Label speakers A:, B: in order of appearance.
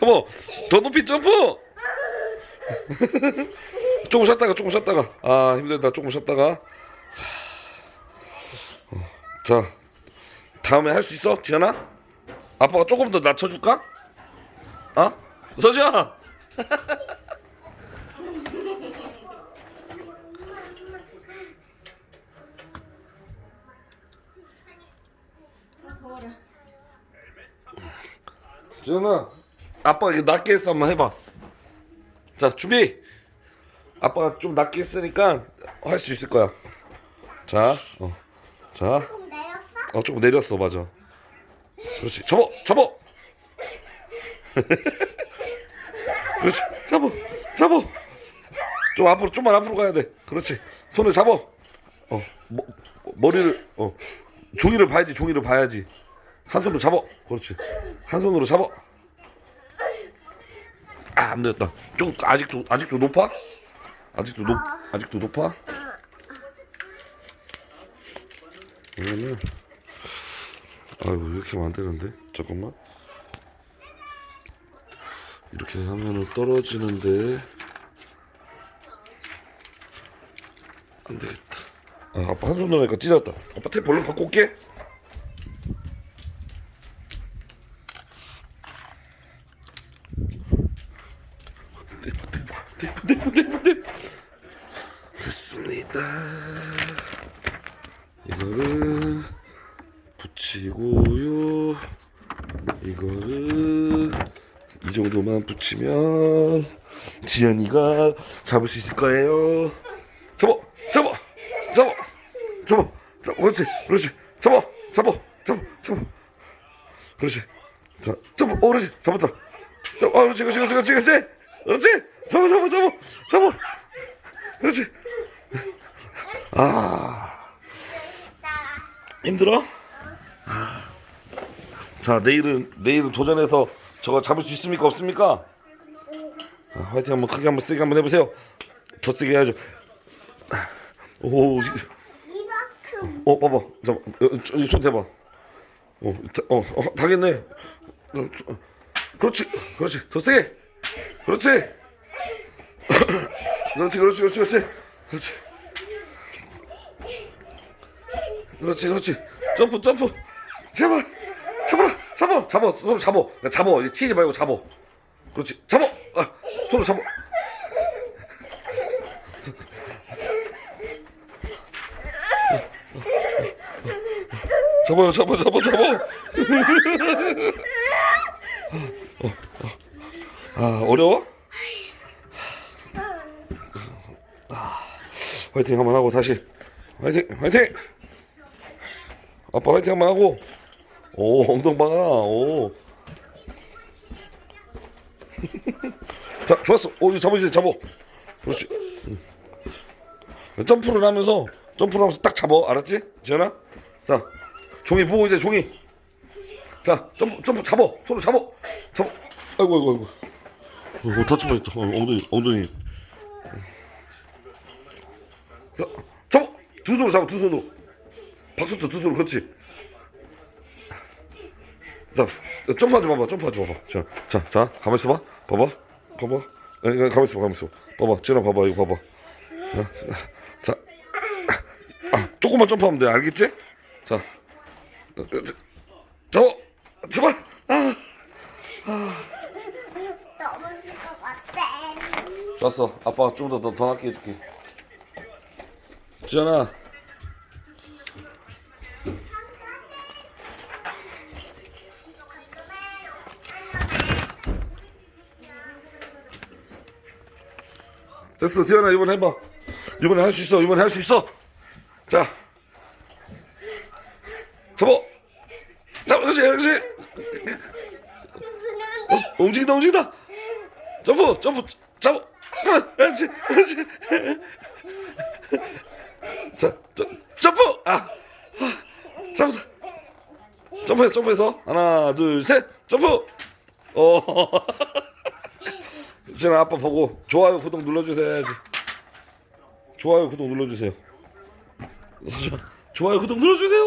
A: 잡아. 더 높이 점프. 조금 쉬었다가 조금 쉬었다가 아 힘들다 조금 쉬었다가 어, 자 다음에 할 수 있어 지현아? 아빠가 조금 더 낮춰줄까? 어? 서지아 지현아 아빠가 이거 낮게 했어. 한번 해봐. 자 준비. 아빠가 좀 낮게 했으니까 할 수 있을 거야. 자 어. 자.
B: 조금 내렸어?
A: 어 조금 내렸어. 맞아. 그렇지. 접어! 접어! 그렇지. 잡어! 잡어! 좀 앞으로 좀만 앞으로 가야 돼. 그렇지. 손을 잡어 어 머, 머리를 어. 종이를 봐야지. 종이를 봐야지. 한 손으로 잡어 그렇지. 한 손으로 잡어 아안 됐다. 좀 아직도 아직도 높아? 아직도 높 아직도 높아? 그러면 아이고 이렇게 하면 안 되는데? 잠깐만. 이렇게 하면은 떨어지는데. 안 되겠다. 아, 아빠 한 손으로 하니까 찢었다. 아빠 테이프 얼른 갖고 올게 테이프 테이프 테이프 테이프 테이프 테이프 됐습니다 이거를 붙이고요. 이거를 이 정도만 붙이면 지연이가 잡을 수 있을 거예요. 잡어, 잡어, 잡어, 잡어, 잡어, 그렇지, 그렇지, 잡어, 잡어, 잡어, 잡어, 그렇지. 자, 잡어, 어, 그렇지, 잡았다. 어, 그렇지, 그렇지, 그렇지, 그렇지, 그렇지, 잡어, 잡어, 잡어, 잡어, 그렇지. 힘들어? 자 내일은 내일은 도전해서 저거 잡을 수 있습니까 없습니까? 자, 화이팅 한번 크게 한번 세게 한번 해보세요. 더 세게 해야죠. 오, 어 봐봐, 잠깐, 손 대봐. 어, 다, 어, 어, 당했네. 어, 저, 그렇지, 그렇지, 더 세게. 그렇지. 그렇지, 그렇지, 그렇지, 그렇지, 그렇지. 그렇지 그렇지. 점프 점프. 제발 잡아라. 잡아. 잡아. 손 잡아. 잡아. 이제 치지 말고 잡아. 그렇지. 잡아. 아, 손으로 잡아. 잡아요 잡아 잡아 잡아. 아 어려워? 아, 화이팅 한번 하고 다시. 화이팅 화이팅! 아빠 화이팅 한번 하고. 오 엉덩방아. 오. 자 좋았어. 오 이거 잡아 이제 잡아. 그렇지. 응. 점프를 하면서 점프를 하면서 딱 잡아. 알았지? 지현아? 자 종이 보고 이제 종이. 자 점프 점프 잡아. 손으로 잡아. 잡아. 아이고 아이고 아이고 아이고 다치 뻔했다 어, 엉덩이 엉덩이 자 잡아 두 손으로 잡아 두 손으로 박수 쳐, 두 손으로, 그렇지. 자, 점프하지 마봐, 점프하지 마봐. 자, 자, 자, 가만 있어봐. 봐봐, 봐봐. 에, 에, 가만 있어, 가만 있어. 봐봐, 지현아, 봐봐, 이거 봐봐. 자, 자, 아, 조금만 점프하면 돼, 알겠지? 자, 어, 자, 잡아, 제발. 아, 좋았어. 아빠가 좀 더더 더 낮게 해줄게. 지현아. 됐어, 지현아 이번에 해봐. 이번에 할 수 있어. 이번에 할 수 있어. 자, 잡어. 잡아, 그렇지, 그렇지. 어, 움직인다, 움직인다. 점프, 점프. 자, 저, 점프. 아, 아 잡았어. 점프해서, 점프해서. 하나, 둘, 셋. 점프. 어. 지금 아빠 보고 좋아요, 구독 눌러주세요. 좋아요, 구독 눌러주세요. 좋아요, 구독 눌러주세요.